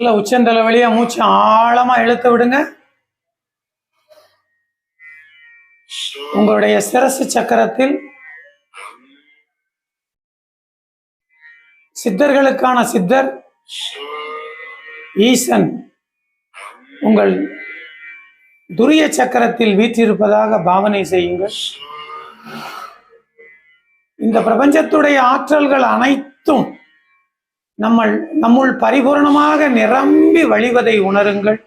இல்லை உச்சந்தலை வழியா மூச்சு ஆழமா இழுத்து விடுங்க. உங்களுடைய சிரசு சக்கரத்தில் சித்தர்களுக்கான சித்தர் ஈசன் உங்கள் துரிய சக்கரத்தில் வீற்றிருப்பதாக பாவனை செய்யுங்கள். இந்த பிரபஞ்சத்துடைய ஆற்றல்கள் அனைத்தும் நம்மள் நம்முள் பரிபூர்ணமாக நிரம்பி வழிவதை உணருங்கள்.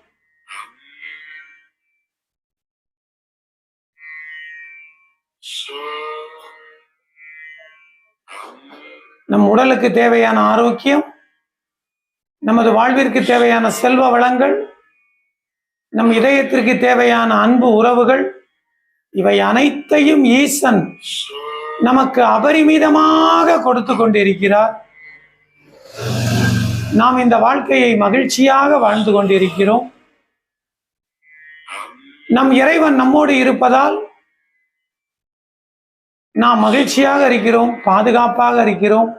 நம் உடலுக்கு தேவையான ஆரோக்கியம் நமது வாழ்விற்கு தேவையான செல்வ வளங்கள் நம் இதயத்திற்கு தேவையான அன்பு உறவுகள் இவை அனைத்தையும் ஈசன் நமக்கு அபரிமிதமாக கொடுத்து கொண்டிருக்கிறார். நாம் இந்த வாழ்க்கையை மகிழ்ச்சியாக வாழ்ந்து கொண்டிருக்கிறோம். நம் இறைவன் நம்மோடு இருப்பதால் நாம் மகிழ்ச்சியாக இருக்கிறோம் பாதுகாப்பாக இருக்கிறோம்.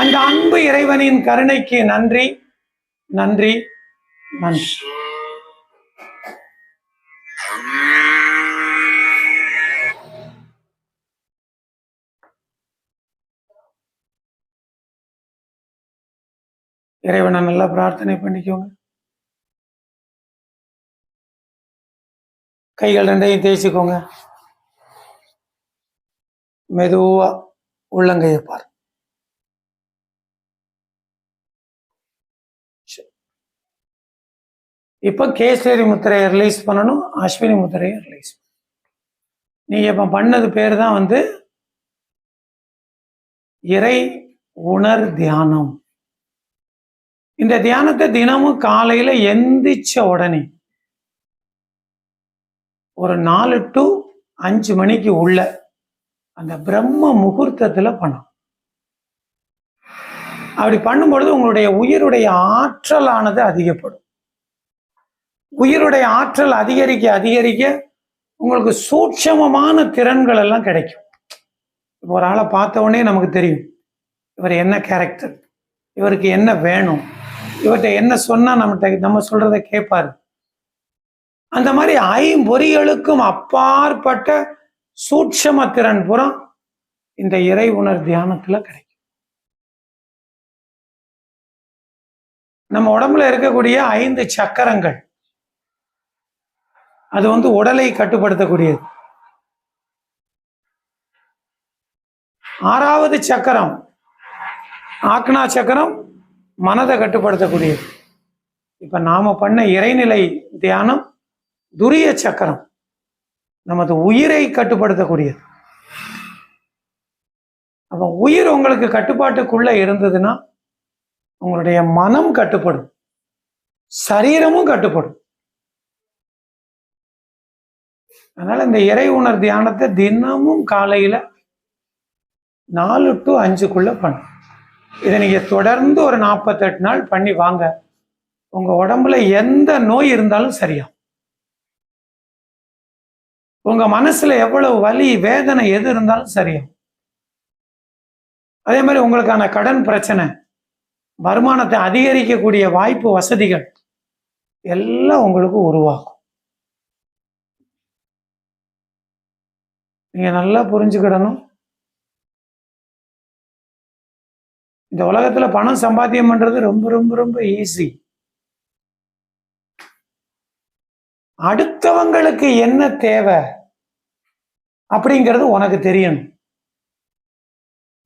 அந்த அன்பு இறைவனின் கருணைக்கு நன்றி நன்றி நன்றி. இறைவனை நல்லா பிரார்த்தனை பண்ணிக்கோங்க. கைகள் ரெண்டையும் தேய்ச்சிக்கோங்க. மெதுவா உள்ளங்கையை பார். இப்போ கேசரி முத்திரையை ரிலீஸ் பண்ணணும் அஸ்வினி முத்திரையை ரிலீஸ் நீ இப்ப பண்ணது பேர் தான் வந்து இறை உணர் தியானம். இந்த தியானத்தை தினமும் காலையில எந்திரிச்ச உடனே ஒரு நாலு டு அஞ்சு மணிக்கு உள்ள அந்த பிரம்ம முகூர்த்தத்துல பண்ணணும். அப்படி பண்ணும்பொழுது உங்களுடைய உயிருடைய ஆற்றலானது அதிகப்படும். உயிருடைய ஆற்றல் அதிகரிக்க அதிகரிக்க உங்களுக்கு சூட்சமமான திறன்கள் எல்லாம் கிடைக்கும். இப்போ ஒரு ஆளை பார்த்த உடனே நமக்கு தெரியும். இவர் என்ன கேரக்டர் இவருக்கு என்ன வேணும்? இவர்கிட்ட என்ன சொன்னா நம்மகிட்ட நம்ம சொல்றதை கேட்பாரு அந்த மாதிரி ஐம்பொறிகளுக்கும் அப்பாற்பட்ட சூட்சம திறன் புறம் இந்த இறை உணர் தியானத்துல கிடைக்கும். நம்ம உடம்புல இருக்கக்கூடிய ஐந்து சக்கரங்கள் அது வந்து உடலை கட்டுப்படுத்தக்கூடியது. ஆறாவது சக்கரம் ஆக்னா சக்கரம் மனதை கட்டுப்படுத்தக்கூடியது. இப்ப நாம பண்ண இறைநிலை தியானம் துரிய சக்கரம். நமது உயிரை கட்டுப்படுத்தக்கூடியது. அப்ப உயிர் உங்களுக்கு கட்டுப்பாட்டுக்குள்ள இருந்ததுன்னா உங்களுடைய மனம் கட்டுப்படும். சரீரமும் கட்டுப்படும். அதனால இந்த இறை உணர் தியானத்தை தினமும் காலையில நாலு டு அஞ்சுக்குள்ள பண்ணும் இதை நீங்க தொடர்ந்து ஒரு நாற்பத்தெட்டு நாள் பண்ணி வாங்க. உங்க உடம்புல எந்த நோய் இருந்தாலும் சரியா? உங்க மனசுல எவ்வளவு வலி வேதனை எது இருந்தாலும் சரியா? அதே மாதிரி உங்களுக்கான கடன் பிரச்சனை வருமானத்தை அதிகரிக்கக்கூடிய வாய்ப்பு வசதிகள் எல்லாம் உங்களுக்கு உருவாகும் நீங்க நல்லா புரிஞ்சுக்கிடணும். இந்த உலகத்துல பணம் சம்பாத்தியம் பண்றது ரொம்ப ரொம்ப ரொம்ப ஈஸி அடுத்தவங்களுக்கு என்ன தேவை அப்படிங்கிறது உனக்கு தெரியணும்.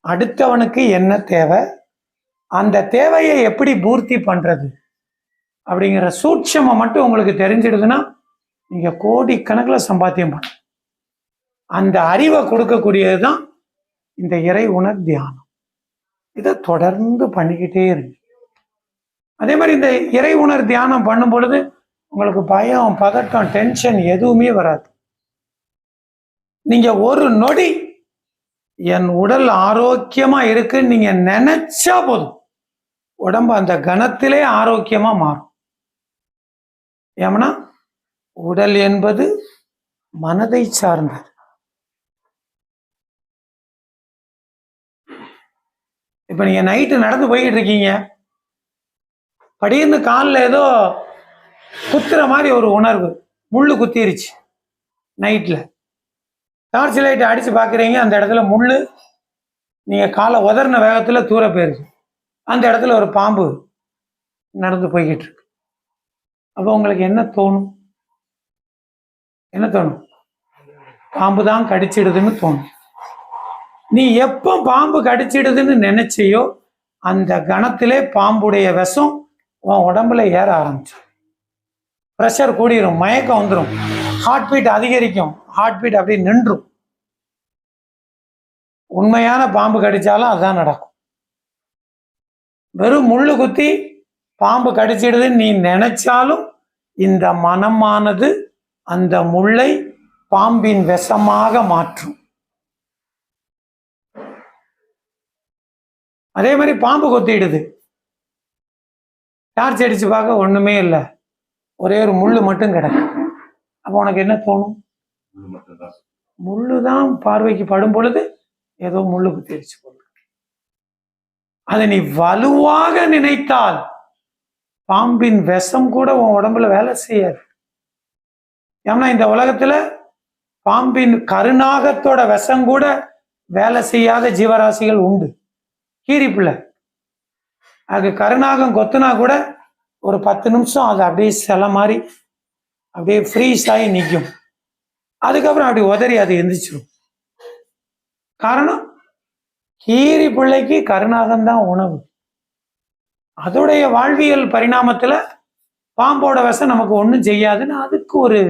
அடுத்தவனுக்கு என்ன தேவை? அந்த தேவையை எப்படி பூர்த்தி பண்றது? அப்படிங்கிற சூட்சமம் மட்டும் உங்களுக்கு தெரிஞ்சிடுதுன்னா நீங்க கோடிக்கணக்கில் சம்பாத்தியம் பண்ண அந்த அறிவை கொடுக்கக்கூடியது தான் இந்த இறை உணர் தியானம். இதை தொடர்ந்து பண்ணிக்கிட்டே இருக்கு. அதே மாதிரி இந்த இறை உணர் தியானம் பண்ணும் பொழுது உங்களுக்கு பயம் பதட்டம் டென்ஷன் எதுவுமே வராது. நீங்க ஒரு நொடி என் உடல் ஆரோக்கியமா இருக்குன்னு நீங்க நினைச்சா போதும். உடம்பு அந்த கணத்திலே ஆரோக்கியமா மாறும். ஏமனா உடல் என்பது மனதை சார்ந்தது. இப்போ நீங்கள் நைட்டு நடந்து போய்கிட்டு இருக்கீங்க படியிருந்து காலில் ஏதோ குத்துற மாதிரி ஒரு உணர்வு. முள்ளு குத்திருச்சு. நைட்டில் டார்ச் லைட் அடித்து பார்க்குறீங்க அந்த இடத்துல முள் நீங்கள் காலை உதறின வேகத்தில் தூர போயிருச்சு. அந்த இடத்துல ஒரு பாம்பு நடந்து போய்கிட்டு இருக்கு அப்போ உங்களுக்கு என்ன தோணும்? என்ன தோணும்? பாம்பு தான் கடிச்சிடுதுன்னு தோணும். நீ எப்போ பாம்பு கடிச்சிடுதுன்னு நினைச்சியோ அந்த கணத்திலே பாம்புடைய விஷம் உன் உடம்புல ஏற ஆரம்பிச்சிடும். ப்ரெஷர் கூடிரும் மயக்கம் வந்துடும் ஹார்ட் பீட் அதிகரிக்கும். ஹார்ட் பீட் அப்படியே நின்றும். உண்மையான பாம்பு கடிச்சாலும் அதுதான் நடக்கும். வெறும் முள்ளு குத்தி பாம்பு கடிச்சிடுதுன்னு நீ நினைச்சாலும் இந்த மனமானது அந்த முள்ளை பாம்பின் விஷமாக மாற்றும். அதே மாதிரி பாம்பு கொத்திடுது. டார்ச் அடிச்சு பார்க்க ஒண்ணுமே இல்லை. ஒரே ஒரு முள்ளு மட்டும் கிடக்கு. அப்போ உனக்கு என்ன தோணும்? முள்ளு தான் பார்வைக்கு படும் பொழுது ஏதோ முள்ளு குத்திடுச்சு போல அதை நீ வலுவாக நினைத்தால் பாம்பின் விஷம் கூட உன் உடம்புல வேலை செய்யாது. ஏன்னா இந்த உலகத்துல பாம்பின் கருநாகத்தோட விஷம் கூட வேலை செய்யாத ஜீவராசிகள் உண்டு. கீரி பிள்ளை அது கருநாகம் கொத்துனா கூட ஒரு பத்து நிமிஷம் அது அப்படியே சில மாதிரி அப்படியே ஃப்ரீஸ் ஆகி நிற்கும் அதுக்கப்புறம் அப்படி உதறி அது எந்திரிச்சிடும் காரணம்? கீரி பிள்ளைக்கு கருநாகம் தான் உணவு. அதோடைய வாழ்வியல் பரிணாமத்தில் பாம்போட விஷம் நமக்கு ஒன்றும் செய்யாதுன்னு அதுக்கு ஒரு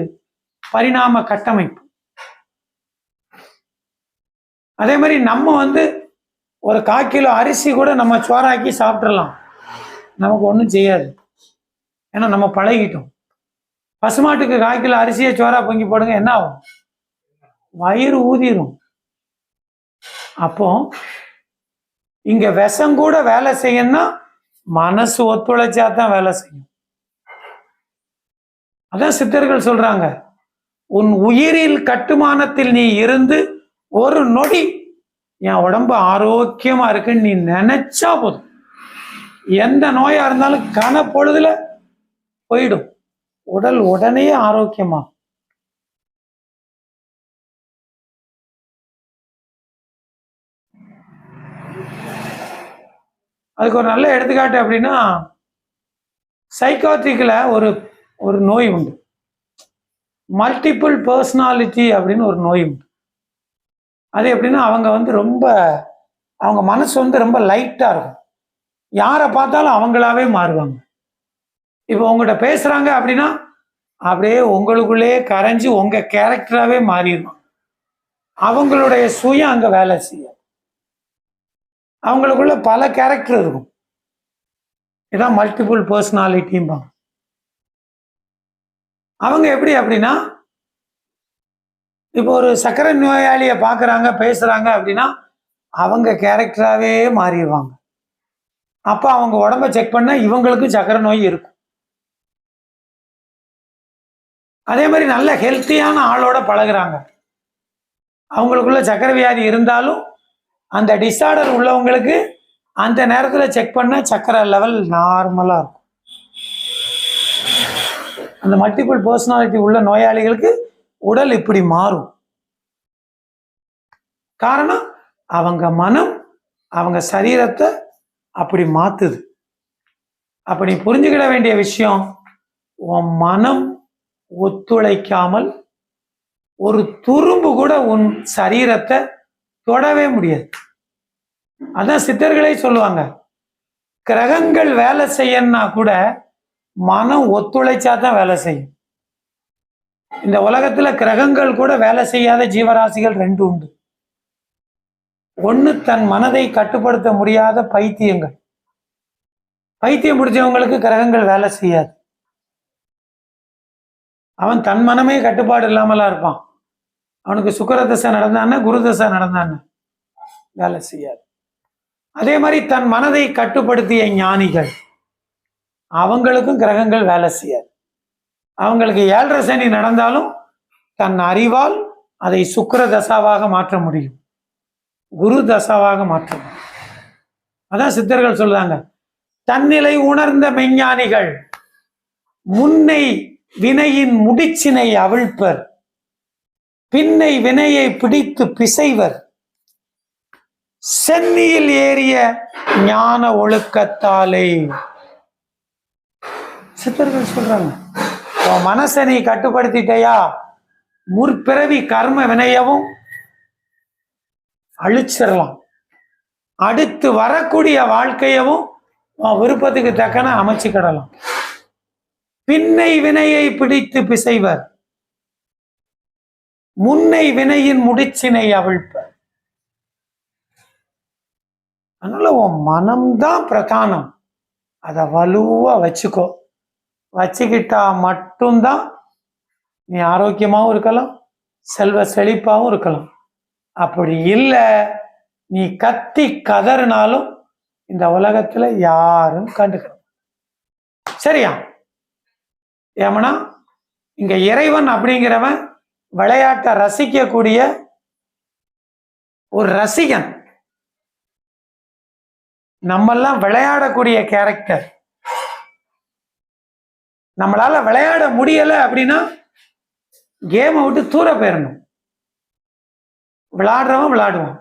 பரிணாம கட்டமைப்பு. அதே மாதிரி நம்ம வந்து ஒரு கால் கிலோ அரிசி கூட நம்ம சோறாக்கி சாப்பிட்றலாம் நமக்கு ஒன்றும் செய்யாது. ஏன்னா நம்ம பழகிட்டோம். பசுமாட்டுக்கு கால் கிலோ அரிசியை சோறா பொங்கி போடுங்க என்ன ஆகும்? வயிறு ஊதிரும். அப்போ இங்க விஷம் கூட வேலை செய்யணும்னா மனசு ஒத்துழைச்சா தான் வேலை செய்யும். அதான் சித்தர்கள் சொல்றாங்க. உன் உயிரில் கட்டுமானத்தில் நீ இருந்து ஒரு நொடி என் உடம்பு ஆரோக்கியமா இருக்குன்னு நீ நினைச்சா போதும். எந்த நோயா இருந்தாலும் கன பொழுதுல போயிடும். உடல் உடனே ஆரோக்கியமா. அதுக்கு ஒரு நல்ல எடுத்துக்காட்டு அப்படின்னா சைக்காட்ரிக்கில் ஒரு ஒரு நோய் உண்டு. மல்டிபிள் பர்சனாலிட்டி அப்படின்னு ஒரு நோய் உண்டு. அது எப்படின்னா அவங்க வந்து ரொம்ப அவங்க மனசு வந்து ரொம்ப லைட்டாக இருக்கும். யாரை பார்த்தாலும் அவங்களாவே மாறுவாங்க. இப்போ உங்கள்கிட்ட பேசுகிறாங்க அப்படின்னா அப்படியே உங்களுக்குள்ளேயே கரைஞ்சி உங்கள் கேரக்டராகவே மாறிடுவாங்க. அவங்களுடைய சுயம் அங்கே வேலை செய்யும் அவங்களுக்குள்ள பல கேரக்டர் இருக்கும். இதான் மல்டிபிள் பர்சனாலிட்டிம்பாங்க அவங்க எப்படி அப்படின்னா இப்போ ஒரு சக்கரை நோயாளியை பார்க்குறாங்க பேசுகிறாங்க அப்படின்னா அவங்க கேரக்டராகவே மாறிடுவாங்க. அப்போ அவங்க உடம்ப செக் பண்ணால் இவங்களுக்கும் சக்கரை நோய் இருக்கும். அதே மாதிரி நல்ல ஹெல்த்தியான ஆளோட பழகுறாங்க. அவங்களுக்குள்ள சக்கரை வியாதி இருந்தாலும் அந்த டிஸார்டர் உள்ளவங்களுக்கு அந்த நேரத்தில் செக் பண்ண சக்கரை லெவல் நார்மலாக இருக்கும். அந்த மல்டிபிள் பர்சனாலிட்டி உள்ள நோயாளிகளுக்கு உடல் இப்படி மாறும். காரணம் அவங்க மனம் அவங்க சரீரத்தை அப்படி மாத்துது. அப்படி புரிஞ்சுக்கிட வேண்டிய விஷயம் உன் மனம் ஒத்துழைக்காமல் ஒரு துரும்பு கூட உன் சரீரத்தை தொடவே முடியாது. அதான் சித்தர்களே சொல்லுவாங்க கிரகங்கள் வேலை செய்யணும்னா கூட மனம் ஒத்துழைச்சா தான் வேலை செய்யும். இந்த உலகத்துல கிரகங்கள் கூட வேலை செய்யாத ஜீவராசிகள் ரெண்டு உண்டு. ஒன்று தன் மனதை கட்டுப்படுத்த முடியாத பைத்தியங்கள். பைத்தியம் பிடிச்சவங்களுக்கு கிரகங்கள் வேலை செய்யாது. அவன் தன் மனமே கட்டுப்பாடு இல்லாமலாம் இருப்பான். அவனுக்கு சுக்கர தசை நடந்தான்னு குரு தசை நடந்தான்னு வேலை செய்யாது. அதே மாதிரி தன் மனதை கட்டுப்படுத்திய ஞானிகள் அவங்களுக்கும் கிரகங்கள் வேலை செய்யாது. அவங்களுக்கு ஏழரை சனி நடந்தாலும் தன் அறிவால் அதை சுக்கர தசாவாக மாற்ற முடியும். குரு தசாவாக மாற்ற முடியும். அதான் சித்தர்கள் சொல்றாங்க தன்னிலை உணர்ந்த மெஞ்ஞானிகள் முன்னை வினையின் முடிச்சினை அவிழ்ப்பர் பின்னை வினையை பிடித்து பிசைவர் சென்னியில் ஏறிய ஞான ஒழுக்கத்தாலே. சித்தர்கள் சொல்றாங்க உன் மனசை நீ கட்டுப்படுத்திட்டயா? முற்பிறவி கர்ம வினையவும் அழிச்சிடலாம். அடுத்து வரக்கூடிய வாழ்க்கையவும் உன் விருப்பத்துக்கு தக்கன அமைச்சுக்கிடலாம் பின்னை வினையை பிடித்து பிசைவர். முன்னை வினையின் முடிச்சினை அவிழ்ப்பர். அதனால உன் மனம்தான் பிரதானம். அதை வலுவா வச்சுக்கோ. வச்சுக்கிட்டா மட்டும்தான் நீ ஆரோக்கியமாகவும் இருக்கலாம் செல்வ செழிப்பாகவும் இருக்கலாம். அப்படி இல்லை நீ கத்தி கதறினாலும் இந்த உலகத்துல யாரும் கண்டுக்கணும் சரியா? ஏமனா இங்க இறைவன் அப்படிங்கிறவன் விளையாட்டை ரசிக்கக்கூடிய ஒரு ரசிகன். நம்மெல்லாம் விளையாடக்கூடிய கேரக்டர் நம்மளால விளையாட முடியல அப்படின்னா கேமை விட்டு தூர போயிடணும் விளையாடுறவன் விளையாடுவான்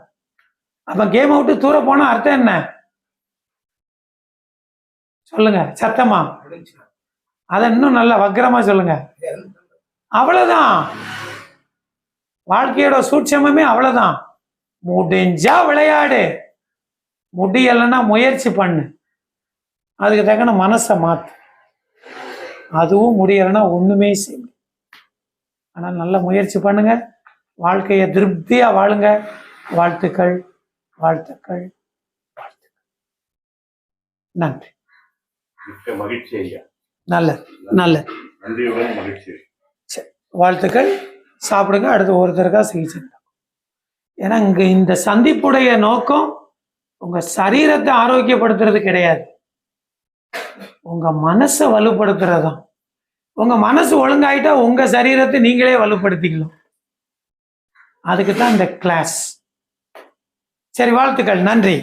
அப்ப கேமை விட்டு தூர போனா அர்த்தம் என்ன? சொல்லுங்க சத்தமா? அதை இன்னும் நல்லா வக்கிரமா சொல்லுங்க. அவ்வளவுதான். வாழ்க்கையோட சூட்சமே அவ்வளவுதான். முடிஞ்சா விளையாடு. முடியலைன்னா முயற்சி பண்ணு. அதுக்கு தக்கன மனசை மாத்து. அதுவும் முடியலைன்னா ஒண்ணுமே செய்ய முடியாது. ஆனா நல்ல முயற்சி பண்ணுங்க. வாழ்க்கையை திருப்தியா வாழுங்க. வாழ்த்துக்கள் வாழ்த்துக்கள் வாழ்த்துக்கள். நன்றி. மகிழ்ச்சி ஐயா. நல்லது நல்லது. மகிழ்ச்சி. வாழ்த்துக்கள். சாப்பிடுங்க அடுத்து ஒருத்தருக்கா சிகிச்சை. ஏன்னா இங்க இந்த சந்திப்புடைய நோக்கம் உங்க சரீரத்தை ஆரோக்கியப்படுத்துறது கிடையாது. உங்கள் மனசை வலுப்படுத்துறது? தான் மனசு ஒழுங்காயிட்டா உங்கள் சரீரத்தை நீங்களே வலுப்படுத்திக்கலாம். அதுக்கு தான் இந்த கிளாஸ் சரி வாழ்த்துக்கள். நன்றி.